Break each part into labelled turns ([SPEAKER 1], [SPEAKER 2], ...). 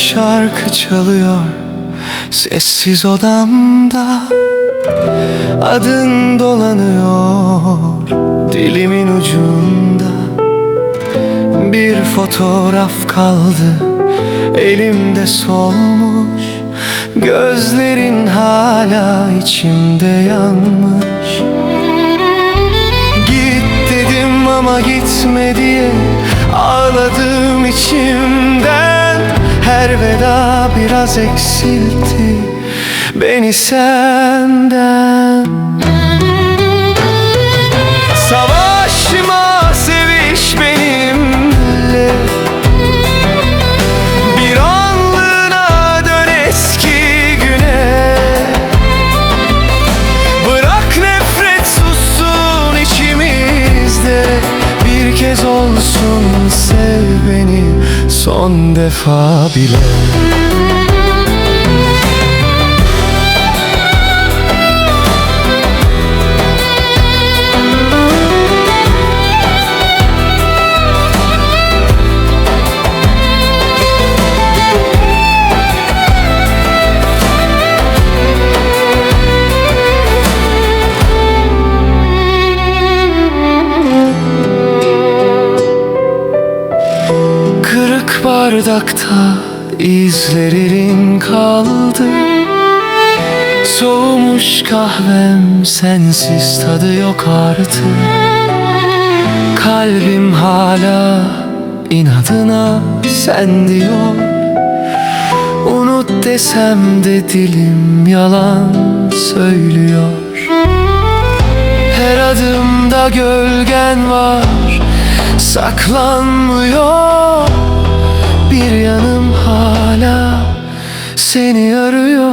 [SPEAKER 1] şarkı çalıyor Sessiz odamda. Adın dolanıyor Dilimin ucunda. Bir fotoğraf kaldı Elimde solmuş. Gözlerin hala içimde yanmış. Git dedim ama gitme diye Ağladım içimden Her veda biraz eksiltti Beni senden Savaşma son defa bile Kırık bardakta izlerin kaldı. Soğumuş kahvem sensiz tadı yok artık. Kalbim hala inadına sen diyor. Unut desem de dilim yalan söylüyor. Her adımda gölgen var Saklanmıyor Bir yanım hala Seni arıyor.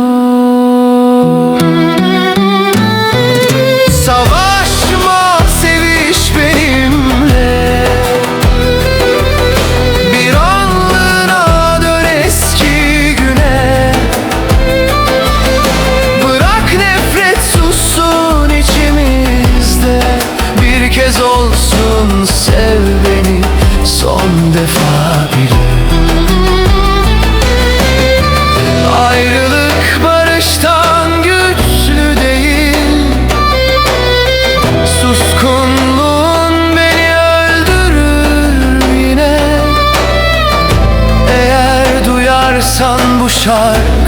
[SPEAKER 1] Savaşma seviş benimle. Bir anlığına dön eski güne. Bırak nefret sussun içimizde. Bir kez olsun sev beni son defa duyarsan bu şarkıyı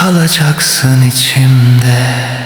[SPEAKER 1] kalacaksın içimde